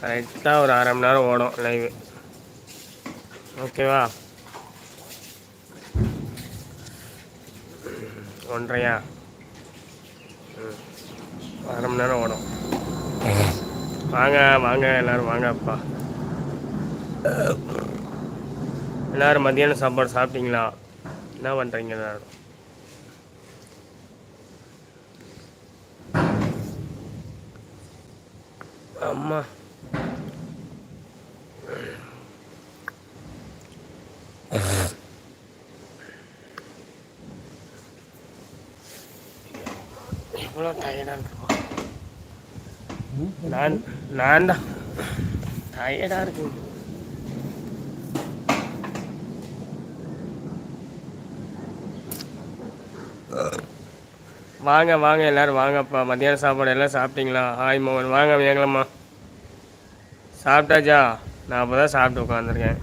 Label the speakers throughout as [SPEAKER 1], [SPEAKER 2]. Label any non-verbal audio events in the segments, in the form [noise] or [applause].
[SPEAKER 1] கரெக்டாக ஒரு அரை மணி நேரம் ஓடும் லைவ் ஓகேவா ஒன்றையா? ம். அரை மணி நேரம் ஓடும். வாங்க வாங்க எல்லோரும் வாங்க அப்பா. எல்லோரும் மத்தியானம் சாப்பாடு சாப்பிட்டீங்களா? என்ன பண்ணுறீங்க எல்லோரும்? அம்மா எவ்வளோ டயர்டாக இருக்குமா நான் தான் டயர்டாக இருக்கு வாங்க வாங்க எல்லோரும் வாங்கப்பா. மத்தியானம் சாப்பாடு எல்லாம் சாப்பிட்டீங்களா? ஹாய் மோகன். வாங்க வேங்கலம்மா. சாப்பிட்டாச்சா? நான் அப்போ தான் சாப்பிட்டு உட்காந்துருக்கேன்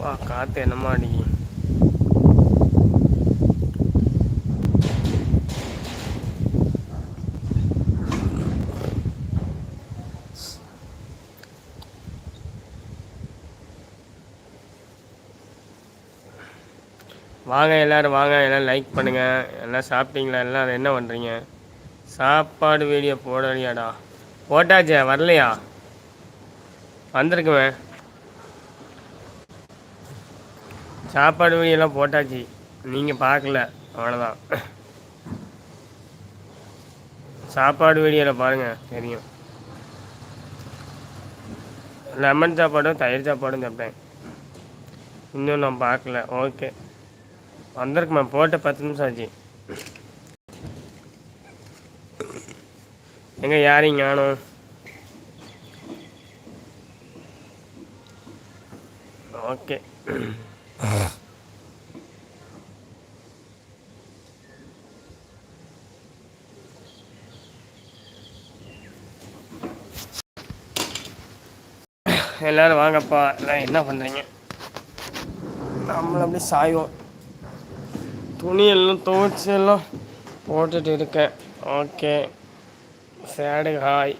[SPEAKER 1] வா காற்று என்னம்மா அடிக்க வாங்க எல்லோரும் வாங்க எல்லாம் லைக் பண்ணுங்கள் எல்லாம் சாப்பிட்டீங்களா? எல்லாம் என்ன பண்ணுறீங்க சாப்பாடு வீடியோ போடலையாடா. போட்டாச்சே வரலையா? வந்திருக்குமே. சாப்பாடு வீடியோலாம் போட்டாச்சு. நீங்கள் பார்க்கல. அவ்வளோதான் சாப்பாடு வீடியோவில் பாருங்கள் தெரியும். லெமன் சாப்பாடும் தயிர் சாப்பாடும் சாப்பிட்டேன். இன்னும் நான் பார்க்கல. ஓகே வந்திருக்குமா போட்ட பத்து நிமிஷம் ஆச்சு. எங்கே யாரையும் காணும் ஓகே. எல்லோரும் வாங்கப்பா. எல்லாம் என்ன பண்ணுறீங்க நம்மள அப்படியே சாய்வோம். துணியெல்லாம் துவைச்சி எல்லாம் போட்டுட்டு இருக்கேன். ஓகே சேடு ஹாய்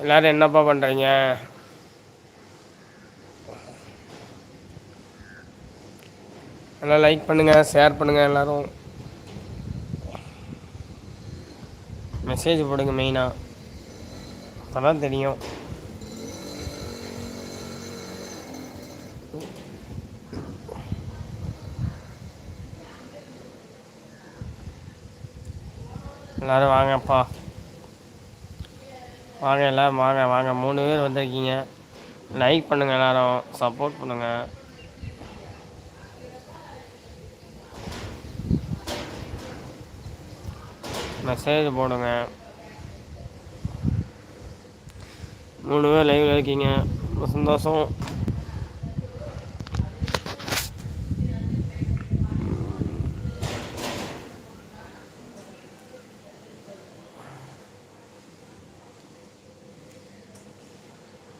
[SPEAKER 1] எல்லோரும் என்னப்பா பண்ணுறீங்க எல்லாம் லைக் பண்ணுங்கள் ஷேர் பண்ணுங்கள் எல்லோரும். மெசேஜ் போடுங்க மெயினாக அப்போ தான் தெரியும். எல்லோரும் வாங்கப்பா. வாங்க எல்லோரும் வாங்க வாங்க. மூணு பேர் வந்திருக்கீங்க. லைக் பண்ணுங்கள் எல்லோரும். சப்போர்ட் பண்ணுங்கள் மெசேஜ் போடுங்க. மூணு பேர் லைவில் இருக்கீங்க. ரொம்ப சந்தோஷம்.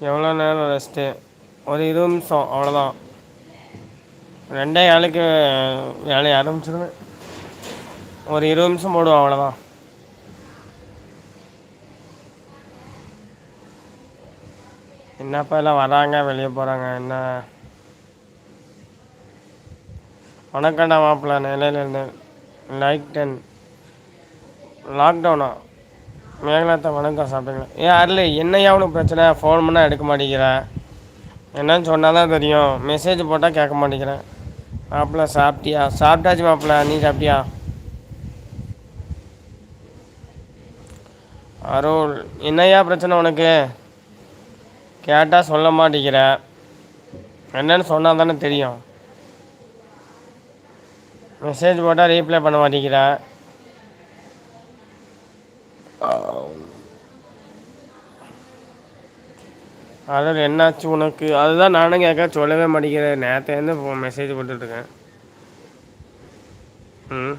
[SPEAKER 1] எவ்வளோ நேரம் ரெஸ்ட்டு? ஒரு இருபது நிமிஷம் அவ்வளோதான். ரெண்டே ஆளுக்கு வேலையை ஆரம்பிச்சிருவேன். ஒரு இருபது நிமிஷம் போடுவோம் அவ்வளோதான். என்னப்பா எல்லாம் வராங்க வெளியே போகிறாங்க என்ன? வணக்கம்டா மாப்பிள்ள நிலையிலேருந்து லைக் டென் லாக்டவுனா மேகலாத்தை வணக்கம் சாப்பிட்டீங்களா ஏன் அருள் என்னையா உனக்கு பிரச்சனை? ஃபோன் பண்ணால் எடுக்க மாட்டேங்கிறேன் என்னன்னு சொன்னால் தான் தெரியும். மெசேஜ் போட்டால் கேட்க மாட்டேங்கிறேன் மாப்பிள்ள சாப்பிட்டியா? சாப்பிட்டாச்சு மாப்பிள்ள நீ சாப்பிட்டியா? அருள் என்னையா பிரச்சனை உனக்கு? கேட்டால் சொல்ல மாட்டேங்கிற. என்னன்னு சொன்னால் தானே தெரியும். மெசேஜ் போட்டால் ரீப்ளை பண்ண மாட்டேங்கிற. அதில் என்னாச்சு உனக்கு? அதுதான் நானும் கேட்க சொல்லவே மாட்டேங்கிறேன். நேரத்துலேருந்து மெசேஜ் போட்டுட்ருக்கேன். ம்.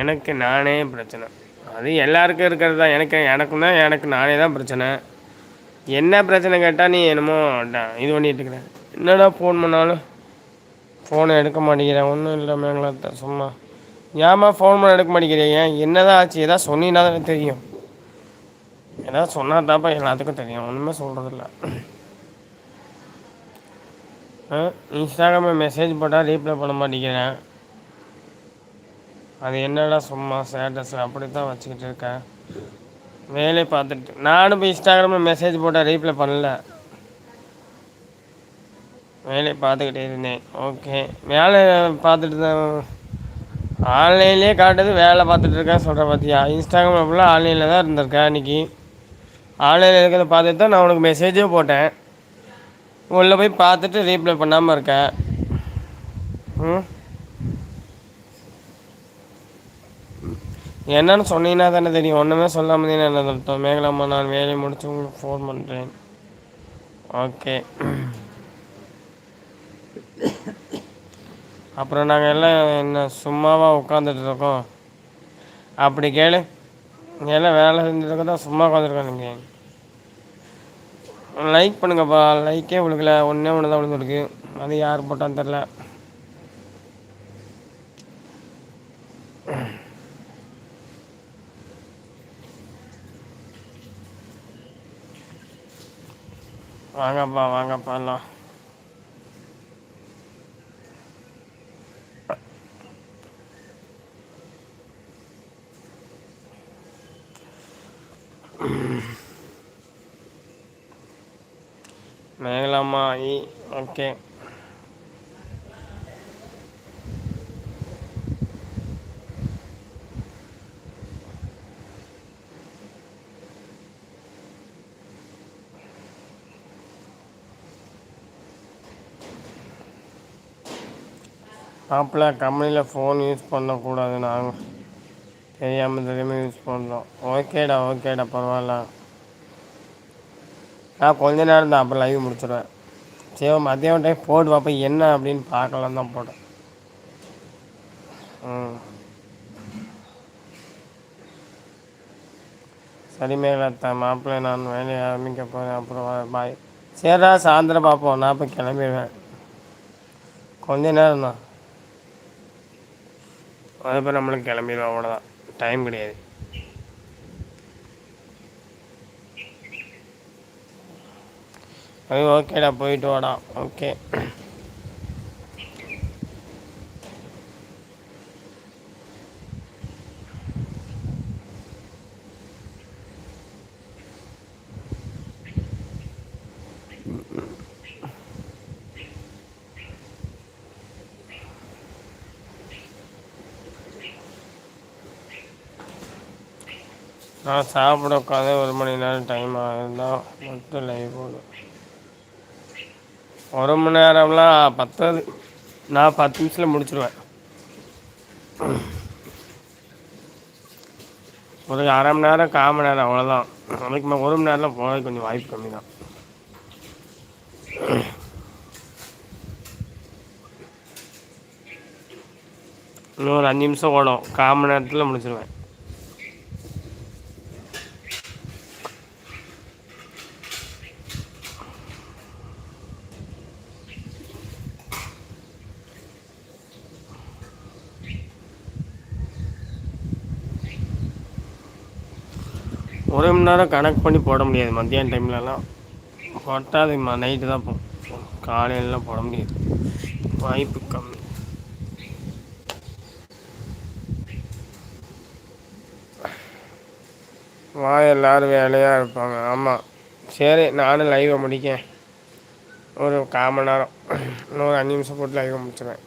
[SPEAKER 1] எனக்கு நானே பிரச்சனை. அது எல்லாருக்கும் இருக்கிறது தான். எனக்கு எனக்கும் தான் எனக்கு நானே தான் பிரச்சனை. என்ன பிரச்சனை கேட்டால் நீ என்னமோ இது பண்ணிட்டு இருக்கிறேன் என்னடா ஃபோன் பண்ணாலும்? ஃபோனை எடுக்க மாட்டேங்கிறேன். ஒன்றும் இல்லை மேங்களா சும்மா. ஏமா ஃபோன் பண்ண எடுக்க மாட்டேங்கிறீங்க என்னதான் ஆச்சு? எதாவது சொன்னீங்கன்னா தானே தெரியும். ஏதாவது சொன்னால் தான்ப்பா எல்லாத்துக்கும் தெரியும். ஒன்றுமே சொல்கிறதில்ல இன்ஸ்டாகிராமில் மெசேஜ் போட்டால் ரீப்ளை பண்ண மாட்டேங்கிறேன். அது என்னடா சும்மா ஸ்டேட்டஸ் அப்படி தான் வச்சுக்கிட்டு இருக்கேன் வேலையை பார்த்துட்டு நானும் இப்போ இன்ஸ்டாகிராமில் மெசேஜ் போட்டால் ரீப்ளை பண்ணல. வேலையை பார்த்துக்கிட்டே இருந்தேன். ஓகே வேலை பார்த்துட்டு தான் ஆன்லைன்லேயே காட்டுது வேலை பார்த்துட்டு இருக்கேன் சொல்கிறேன் பார்த்தியா இன்ஸ்டாகிராம் ஃபுல்லாக ஆன்லைனில் தான் இருந்திருக்கேன் அன்றைக்கி ஆன்லைனில் இருக்கிறத பார்த்துட்டு தான் நான் உனக்கு மெசேஜே போட்டேன். உள்ளே போய் பார்த்துட்டு ரீப்ளை பண்ணாமல் இருக்கேன். ம்? என்னன்னு சொன்னீங்கன்னா தானே தெரியும். ஒன்றுமே சொல்லாமல் தானே என்ன அர்த்தம் மேகலாமா நான் வேலையை முடிச்சு உங்களுக்கு ஃபோன் பண்ணுறேன் ஓகே அப்புறம் நாங்கள் எல்லாம் என்ன சும்மாவாக உட்காந்துட்டு இருக்கோம். அப்படி கேளு. இங்கே எல்லாம் வேலை செஞ்சுருக்க தான் சும்மா உட்காந்துருக்கோம் நீங்கள் லைக் பண்ணுங்கப்பா. லைக்கே விழுக்கல. ஒன்றே ஒன்று தான் விழுந்துருக்கு. அது யார் போட்டான்னு தெரில வாங்கப்பா வாங்கப்பா எல்லாம். மேகலாமா இ ஓகே மாப்பிள்ள கம்பெனியில் ஃபோன் யூஸ் பண்ணக்கூடாது நாங்கள் தெரியாமல் தெரியாமல் யூஸ் பண்ணுறோம் ஓகேடா ஓகேடா பரவாயில்ல. நான் கொஞ்ச நேரம் தான் அப்புறம் லைவ் முடிச்சிடுவேன் சரி மதியம் டைம் போட்டு பார்ப்போம் என்ன அப்படின்னு பார்க்கலாம் தான் போட்டேன். ம். சரி மேகலத்தா மாப்பிள்ளை நான் வேலையை ஆரம்பிக்க போகிறேன் அப்புறம் பாய் சரிடா சாயந்தரம் பார்ப்போம் நான் இப்போ கிளம்பிடுவேன். கொஞ்ச நேரம் தான். அதுப்போ நம்மளுக்கு கிளம்பிடுவோம் அவ்வளோதான் டைம் கிடையாது. அது ஓகேடா போயிட்டு வாடா. ஓகே சாப்பிட உட்காந்து ஒரு மணி நேரம் டைம் ஆகுதுதான் மட்டும் லைவ் போடும் ஒரு மணி நேரம்லாம் பத்தாது. நான் பத்து நிமிஷத்தில் முடிச்சிடுவேன் ஒரு அரை மணி நேரம் கால் மணி நேரம் அவ்வளோதான் அதுக்கு மேலே ஒரு மணி நேரம்லாம் போகிறது கொஞ்சம் வாய்ப்பு கம்மி தான் இன்னும் ஒரு அஞ்சு நிமிஷம் ஓடும். கால் மணி நேரத்தில் முடிச்சிடுவேன் ஒரு மணி நேரம் கணக்கு பண்ணி போட முடியாது. மத்தியான டைம்லலாம் போட்டால் அது நைட்டு தான் போகும் காலையிலலாம் போட முடியாது. வாய்ப்பு கம்மி. வா எல்லோரும் வேலையாக இருப்பாங்க? ஆமாம் சரி நானும் லைவை முடிக்கேன். ஒரு கால் மணி நேரம். இன்னொரு அஞ்சு நிமிஷம் போட்டு லைவை முடிச்சிடுவேன்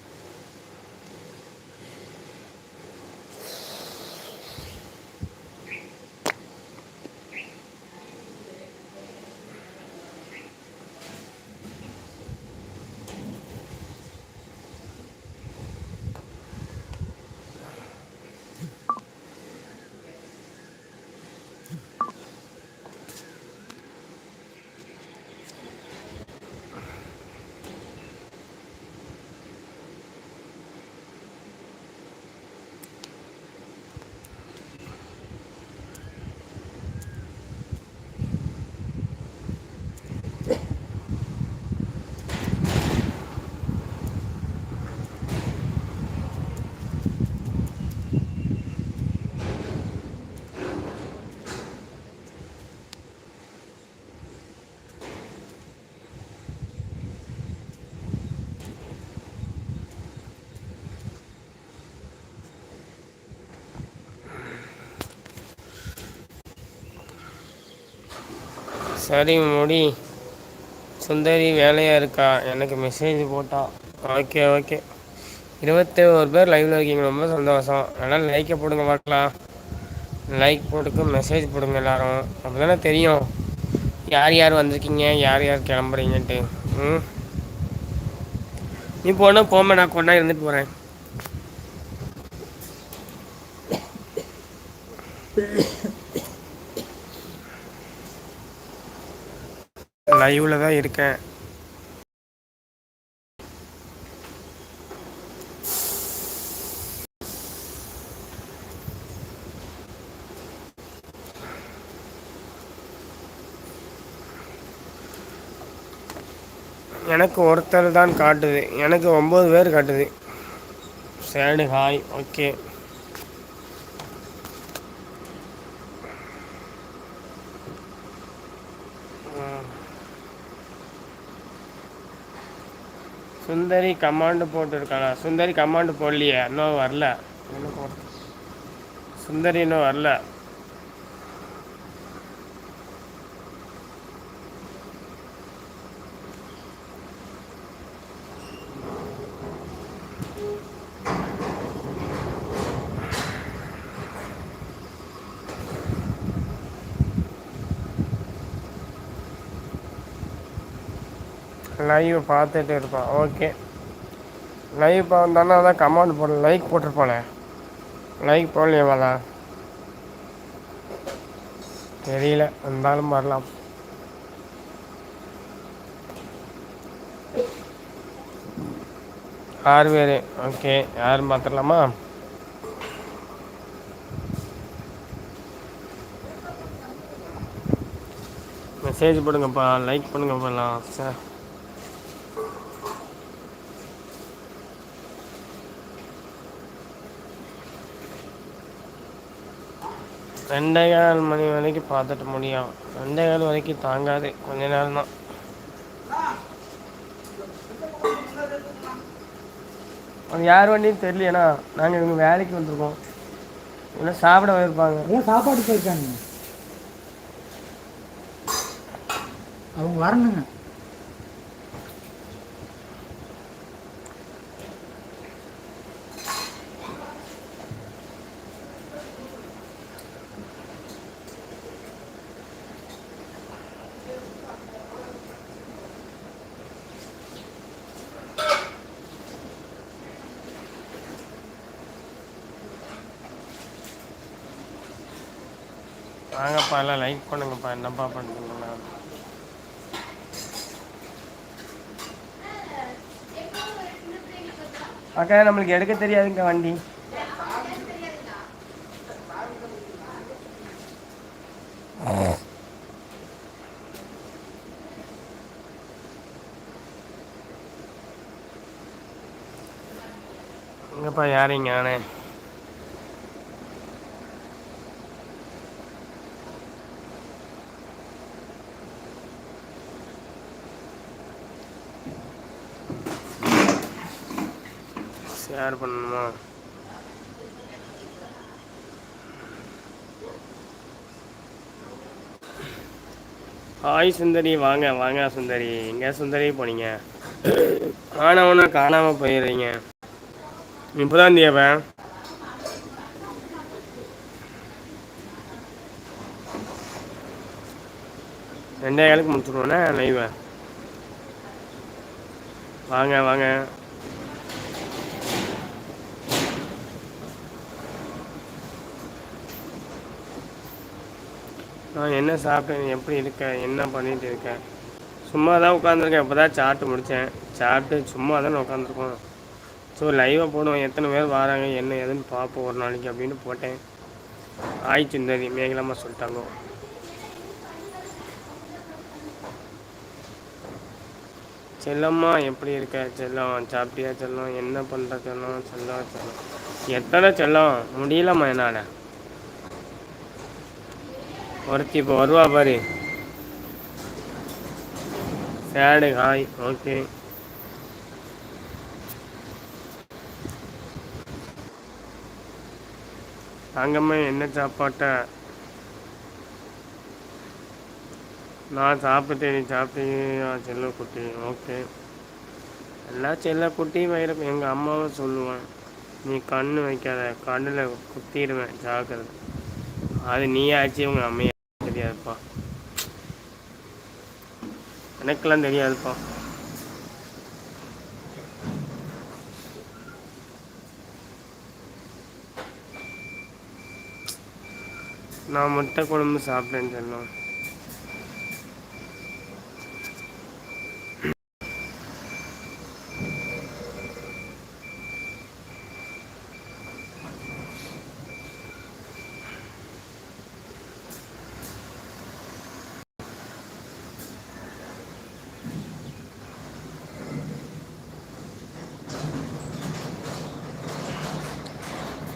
[SPEAKER 1] சரி முடி. சுந்தரி வேலையாக இருக்கா? எனக்கு மெசேஜ் போட்டா. ஓகே ஓகே இருபத்தி ஒரு பேர் லைவ்ல இருக்கீங்க. ரொம்ப சந்தோஷம். அதனால் லைக்கை போடுங்க பார்க்கலாம் லைக் போட்டுக்கு மெசேஜ் போடுங்க எல்லாரும். அப்போ தானே தெரியும். யார் யார் வந்திருக்கீங்க? யார் யார் கிளம்புறீங்கன்ட்டு. ம்? நீ போனால் போம நான் கொண்டா இருந்துட்டு போகிறேன் [coughs] லைவில் தான் இருக்கேன். எனக்கு ஒருத்தர் தான் காட்டுது. எனக்கு ஒம்பது பேர் காட்டுது. சேடு ஹாய் ஓகே சுந்தரி கமாண்டு போட்டுருக்காளா சுந்தரி கமாண்டு போடலையே இன்னும் வரல. சுந்தரி இன்னும் வரல. லைவ் பார்த்துட்டு இருப்பான். ஓகே லைவ் பார்த்தானா அதான் கமெண்ட் போடல லைக் போட்டிருப்பானே லைக் போடலையவாதா தெரியல. இருந்தாலும் வரலாம். ஆறு பேர். ஓகே யாரும் பார்த்துடலாமா? மெசேஜ் போடுங்கப்பா. லைக் பண்ணுங்கப்பா சார் ரெண்டே கால் மணி வரைக்கும் பார்த்துட்டு முடியும். ரெண்டே கால் வரைக்கும் தாங்காது. கொஞ்ச நேரம் தான். அது யார் வண்டியும் தெரியலையண்ணா. நாங்கள் இவங்க வேலைக்கு வந்திருக்கோம். இல்லை சாப்பிட போயிருப்பாங்க.
[SPEAKER 2] ஏன் சாப்பாடு போயிருக்காங்க? அவங்க வரணுங்க.
[SPEAKER 1] வாங்கப்பா எல்லாம் லைக் பண்ணுங்கப்பா. என்னப்பா பண்ணுறீங்களா அக்கா நம்மளுக்கு எடுக்க தெரியாதுங்க வண்டி. இங்கப்பா யாரையும் நானே ஷேர் பண்ணணுமா? ஹாய் சுந்தரி. வாங்க வாங்க சுந்தரி. எங்கே சுந்தரி போனீங்க? ஆனவனா காணாமல் போயிடுறீங்க. இப்போதான் தேவன் ரெண்டே காலுக்கு முடிச்சுடுவோண்ணே லைவை வாங்க வாங்க. என்ன சாப்பிட்டேன் எப்படி இருக்கேன் என்ன பண்ணிகிட்டு இருக்கேன் சும்மா தான் உட்காந்துருக்கேன் இப்போ தான் சாப்பிட்டு முடித்தேன் சாப்பிட்டு சும்மா தானே உட்காந்துருக்கோம் ஸோ லைவாக போடுவோம். எத்தனை பேர் வராங்க என்ன ஏதுன்னு பார்ப்போம். ஒரு நாளைக்கு அப்படின்னு போட்டேன். ஆய் சுந்தரி மேகலமாக சொல்லிட்டாங்க. செல்லம்மா எப்படி இருக்க? செல்லம் சாப்பிட்டியா செல்லம்? என்ன பண்ணுற செல்லம்? செல்லம் செல்லம். எத்தனை செல்லம்? முடியலம்மா என்னால். ஒருத்தி இப்போ வருவா பாரு. சேடு ஹாய் ஓகே தாங்கம்மா என்ன சாப்பாட்ட? நான் சாப்பிட்டேன் நீ சாப்பிட்டீங்க செல்ல குட்டி ஓகே எல்லா செல்ல குட்டியும் எங்கள் அம்மாவும் சொல்லுவேன். நீ கண்ணு வைக்காத கண்ணில் குத்திடுவேன் ஜாக்கிரதை. அது நீயாச்சு உங்கள் அம்மையா தெரியாதுப்பா. எனக்கெல்லாம் தெரியாதுப்பா. நான் முட்டை குழம்பு சாப்பிட்டேன்னு சொன்னோம்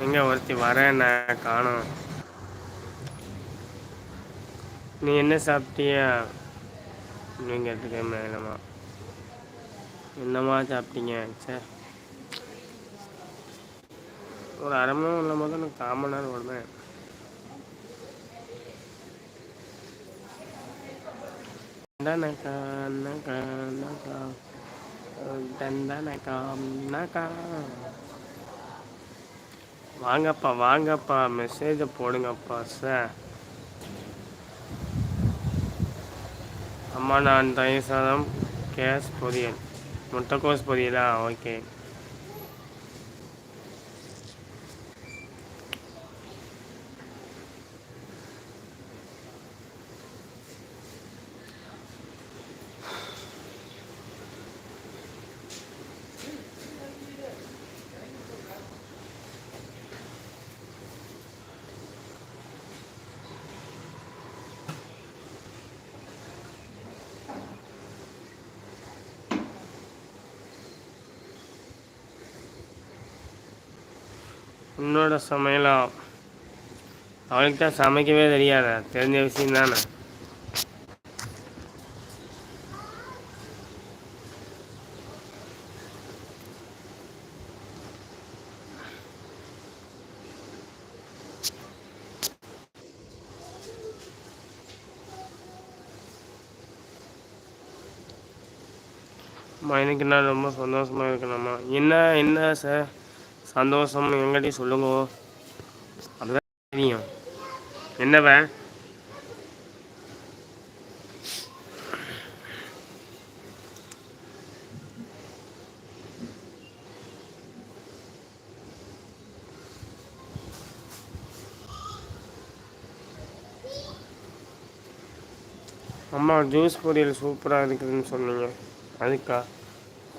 [SPEAKER 1] எங்க ஒருத்தி வரேன் நான் காணோம். நீ என்ன சாப்பிட்டியா? அப்படிங்கிறதுக்கு மேலமா? என்னம்மா சாப்பிட்டீங்க சே. ஒரு அரை மணி நேரம் இல்லாமல் தான் எனக்கு கால் நேரம் வருவேன் தண்டனக்கா நக்கா நக்கா தண்டனக்கா நக்கா வாங்கப்பா வாங்கப்பா. மெசேஜை போடுங்கப்பா சார் அம்மா நான் தயிர் சாதம் கேஸ் பொரியல். முட்டைக்கோஸ் பொரியலா? ஓகே உன்னோட சமையலா? அவளுக்கு தான் சமைக்கவே தெரியாத? தெரிஞ்ச விஷயம் தானே. அம்மா எனக்கு நான் ரொம்ப சந்தோஷமா இருக்கணும்மா என்ன என்ன சார் சந்தோஷம் எங்கிட்டையும் சொல்லுங்க. அதுதான் தெரியும். என்னவ அம்மா ஜூஸ் பொரியல் சூப்பராக இருக்குதுன்னு சொன்னீங்க. அதுக்கா?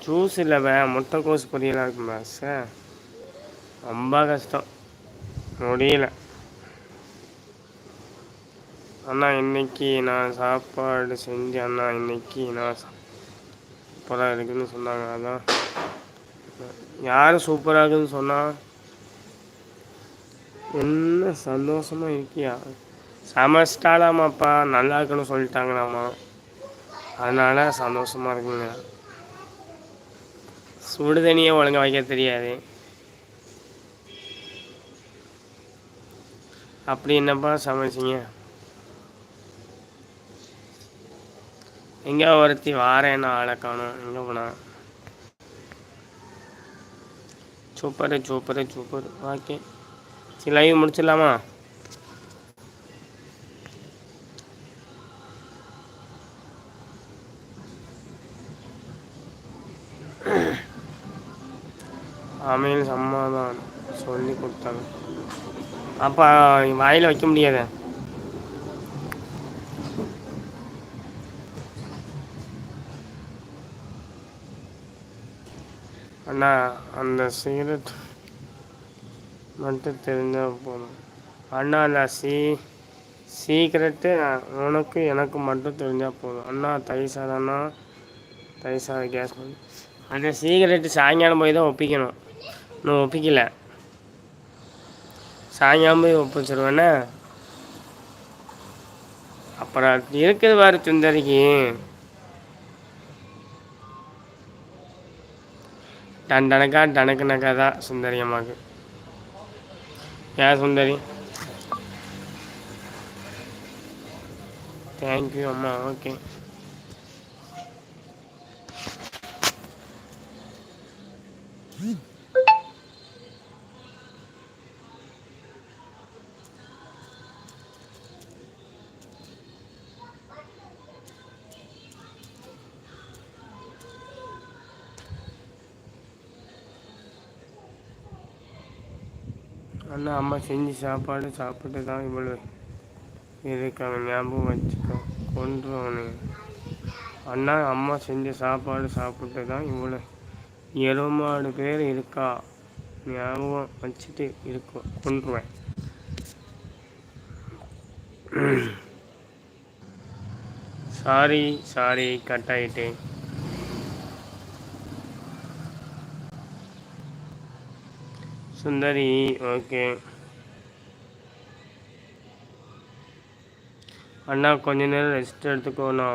[SPEAKER 1] ஜூஸ் இல்லைவே முட்டைக்கோஸ் பொரியலாக இருக்குமா சார் ரொம்ப கஷ்டம். முடியல. அண்ணா இன்னைக்கு நான் சாப்பாடு செஞ்சு அண்ணா. இன்னைக்கு நான் சூப்பராக இருக்குதுன்னு சொன்னாங்க. அதான். யார் சூப்பராக இருக்குதுன்னு சொன்னால் என்ன சந்தோஷமாக இருக்கியா? சமைச்சிட்டாலாமாப்பா நல்லா இருக்குன்னு சொல்லிட்டாங்களாம்மா அதனால் சந்தோஷமா இருக்குங்க. சுடு தண்ணியை ஒழுங்கா வைக்க தெரியாது. அப்படி என்னப்பா சமைச்சிங்க? எங்கே ஒருத்தி வாரேன்னு ஆளை காணும். எங்கே போனா? Super super super. ஓகே. சரி லைவ் முடிச்சிடலாமா? அமையல் சம்மாதான். சொல்லி கொடுத்தாங்க. அப்போ வாயில் வைக்க முடியாது. அண்ணா அந்த சிகரெட் மட்டும் தெரிஞ்சால் போதும். அண்ணா அந்த சீ சீக்கிரட்டு உனக்கு எனக்கு மட்டும் தெரிஞ்சால் போதும். அண்ணா தயிர் சாதம்னா தயிர் சாதம் கேஸ் பண்ணி அந்த சீக்கிரட்டு சாயங்காலம் போய் தான் ஒப்பிக்கணும். இன்னும் ஒப்பிக்கலை. சாயங்காலம் போய் ஒப்பிச்சிருவேண்ணே அப்புறம் இருக்குது பாரு சுந்தரிக்கு. டண்டனக்கா டனக்குனக்கா தான் சுந்தரி அம்மாவுக்கு. ஏன் சுந்தரி? தேங்க்யூ அம்மா ஓகே அண்ணா அம்மா செஞ்சு சாப்பாடு சாப்பிட்டு தான் இவ்வளோ இருக்காங்க. ஞாபகம் வச்சுக்கோ. கொண்டுருவானு அண்ணா அம்மா செஞ்ச சாப்பாடு சாப்பிட்டு தான் இவ்வளோ எருமாடு பேர் இருக்கா? ஞாபகம் வச்சுட்டு இருக்கும் கொண்டுருவேன் சாரி சாரி கட் ஆகிட்டேன் சுந்தரி ஓகே அண்ணா கொஞ்ச நேரம் ரெஸ்ட் எடுத்துக்கோண்ணா.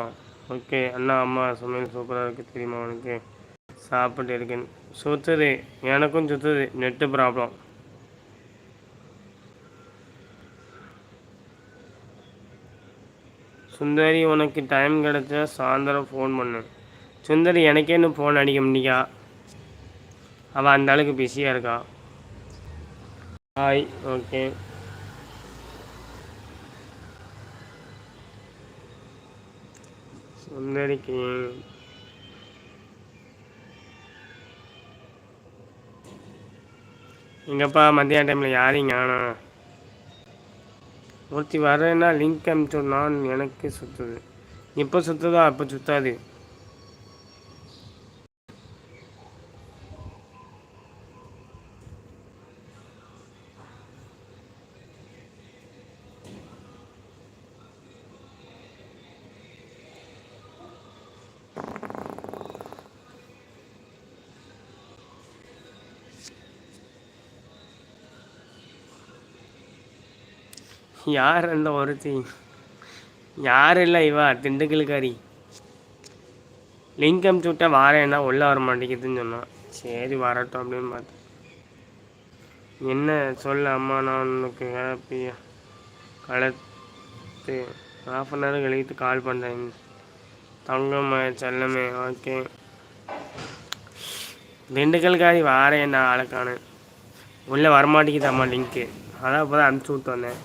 [SPEAKER 1] ஓகே அண்ணா அம்மா சமையல் சூப்பராக இருக்குது தெரியுமா உனக்கு? சாப்பிட்டு இருக்கேன். சுத்துது எனக்கும் சுத்துது நெட்டு ப்ராப்ளம் சுந்தரி உனக்கு டைம் கிடைச்சா சாயந்தரம் ஃபோன் பண்ணு. சுந்தரி எனக்கே இன்னும் ஃபோன் அடிக்க முடியா அவள் அந்த அளவுக்கு பிஸியாக இருக்கா. ஹாய் ஓகே சுந்தரிக்கு எங்கப்பா மத்தியான டைமில் யாரையும் ஆனால் ஒருத்தி வரேன்னா லிங்க் அனுப்பிச்சோன்னான் எனக்கு சுற்றுது இப்போ சுற்றுதா அப்போ சுத்தாது. யார் அந்த ஒருத்தி? யார் இல்லை இவா? திண்டுக்கலுக்காரி லிங்க் அமுச்சு விட்டா வாரேன்னா உள்ளே வர மாட்டேங்குதுன்னு சொன்னான் சரி வரட்டும் அப்படின்னு பார்த்தேன். என்ன சொல்ல அம்மா நான் உனக்கு ஹாப்பியா கலத்து ஹாஃப் அன் ஹவர் கழித்து கால் பண்ணுறேன் தங்கம்மா செல்லமே ஓகே திண்டுக்கல்காரி வாரேன் நான் ஆளுக்கானு உள்ளே வரமாட்டேங்குதாம்மா லிங்க்கு. அதான் இப்போ தான் அனுப்பிச்சி விட்டு வந்தேன்.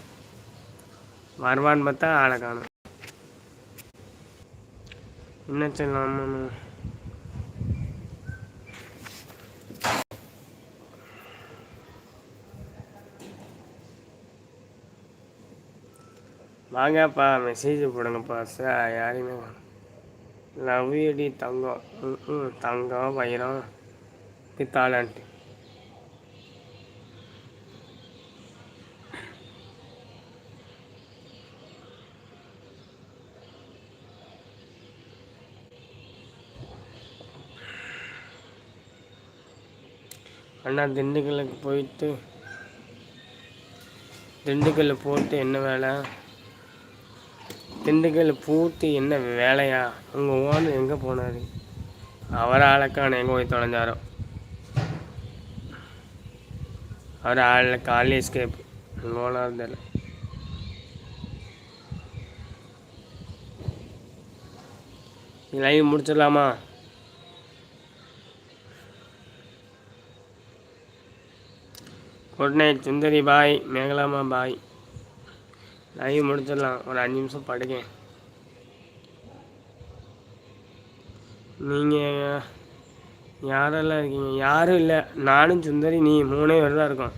[SPEAKER 1] வருவான்னு பார்த்தா ஆளை காணும். என்ன சொல்லலாம் வாங்கப்பா மெசேஜ் போடுங்கப்பா. சார் யாரையுமே லவ் யூடி தங்கம். ம் ம் தங்கம் வைரம் பித்தாளன்ட்டு அண்ணா திண்டுக்கலுக்கு போயிட்டு திண்டுக்கல் போட்டு என்ன வேலை? திண்டுக்கல் பூத்து என்ன வேலையா? உங்கள் ஓனர் எங்கே போனார்? அவர் ஆளுக்கான எங்கே போய் தொலைஞ்சாரோ? அவர் ஆள் காலி எஸ்கேப் உங்கள் ஓனர் தெரியல. லைவ் முடிச்சிடலாமா? குட் நைட் சுந்தரி பாய் மேகலாமா பாய். லைவ் முடிச்சிடலாம். ஒரு அஞ்சு நிமிஷம் படுங்க. நீங்கள் யாரெல்லாம் இருக்கீங்க? யாரும் இல்லை. நானும் சுந்தரி நீ மூணே பேர் தான் இருக்கோம்.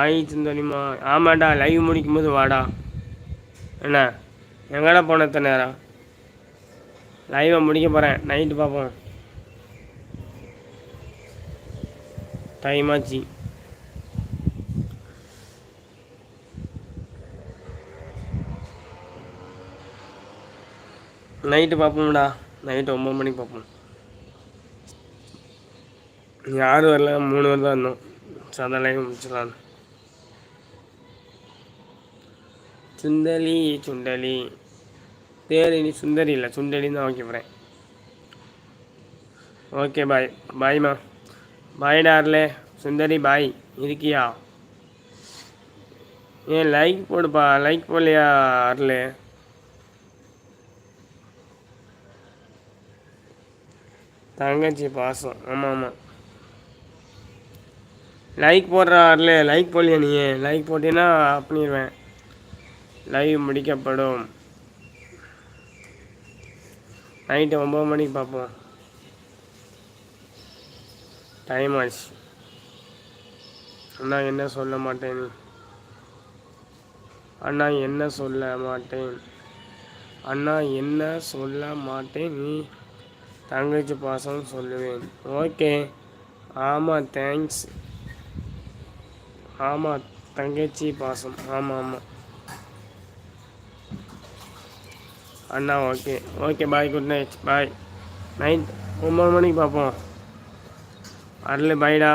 [SPEAKER 1] ஆய் சுந்தரிமா ஆமாடா லைவ் முடிக்கும் போது வாடா. என்ன? எங்கடா போன எத்தனை நேரம்? லைவை முடிக்க போகிறேன் நைட்டு பார்ப்போம் டைம் நைட்டு பார்ப்போம்டா. நைட்டு ஒம்பது மணிக்கு பார்ப்போம். யாரும் வரல. மூணு பேர் தான் இருந்தோம். சதலையும் முடிச்சிடலாம் சுந்தலி சுண்டலி பேர் இனி சுந்தரி இல்லை. சுண்டலின்னு தான் ஓகே போகிறேன் ஓகே பாய் பாய்மா பாய் டார்லே சுந்தரி பாய் இருக்கியா? ஏன் லைக் போடுப்பா. லைக் போடலையா அர்லே தங்கச்சி பாசம். ஆமாம் ஆமாம் லைக் போடுறாருல லைக் போடலையா நீ லைக் போட்டீங்கன்னா பண்ணிடுவேன் லைவ் முடிக்கப்படும். நைட்டு ஒம்பது மணிக்கு பார்ப்போம். டைம் ஆச்சு. அண்ணா என்ன சொல்ல மாட்டேன். அண்ணா என்ன சொல்ல மாட்டேன். அண்ணா என்ன சொல்ல மாட்டேன் நீ? தங்கச்சி பாசம் சொல்லுவேன். ஓகே ஆமாம் தேங்க்ஸ் ஆமாம் தங்கச்சி பாசம். ஆமாம் ஆமாம் அண்ணா okay okay bye good night bye night ஒம்பது மணிக்கு பார்ப்போம். அருள் பாய்டா